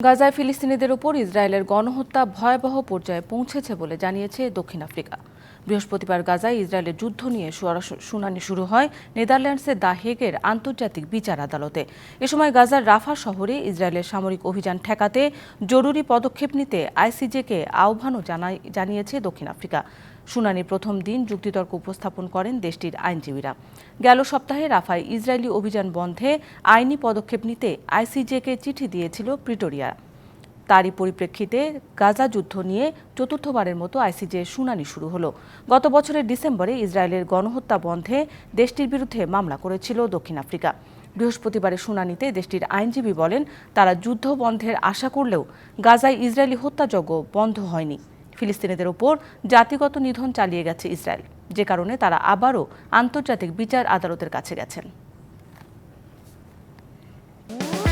গাজায় ফিলিস্তিনিদের উপর ইসরায়েলের গণহত্যা ভয়াবহ পর্যায়ে পৌঁছেছে বলে জানিয়েছে দক্ষিণ আফ্রিকা। বৃহস্পতিবার গাজায় ইসরায়েলের যুদ্ধ নিয়ে শুনানি শুরু হয় নেদারল্যান্ডসের দ্য হেগের আন্তর্জাতিক বিচার আদালতে। এ সময় গাজার রাফা শহরে ইসরায়েলের সামরিক অভিযান ঠেকাতে জরুরি পদক্ষেপ নিতে আইসিজেকে আহ্বানও জানায়- জানিয়েছে দক্ষিণ আফ্রিকা। শুনানির প্রথম দিন যুক্তিতর্ক উপস্থাপন করেন দেশটির আইনজীবীরা। গেল সপ্তাহে রাফায় ইসরায়েলি অভিযান বন্ধে আইনি পদক্ষেপ নিতে আইসিজেকে চিঠি দিয়েছিল প্রিটোরিয়া। তারই পরিপ্রেক্ষিতে গাজা যুদ্ধ নিয়ে চতুর্থবারের মতো আইসিজে শুনানি শুরু হলো। গত বছরের ডিসেম্বরে ইসরায়েলের গণহত্যা বন্ধে দেশটির বিরুদ্ধে মামলা করেছিল দক্ষিণ আফ্রিকা। বৃহস্পতিবারের শুনানিতে দেশটির আইনজীবী বলেন, তারা যুদ্ধ বন্ধের আশা করলেও গাজায় ইসরায়েলি হত্যাযজ্ঞ বন্ধ হয়নি। ফিলিস্তিনিদের ওপর জাতিগত নিধন চালিয়ে গেছে ইসরায়েল। যে কারণে তারা আবারও আন্তর্জাতিক বিচার আদালতের কাছে গেছেন।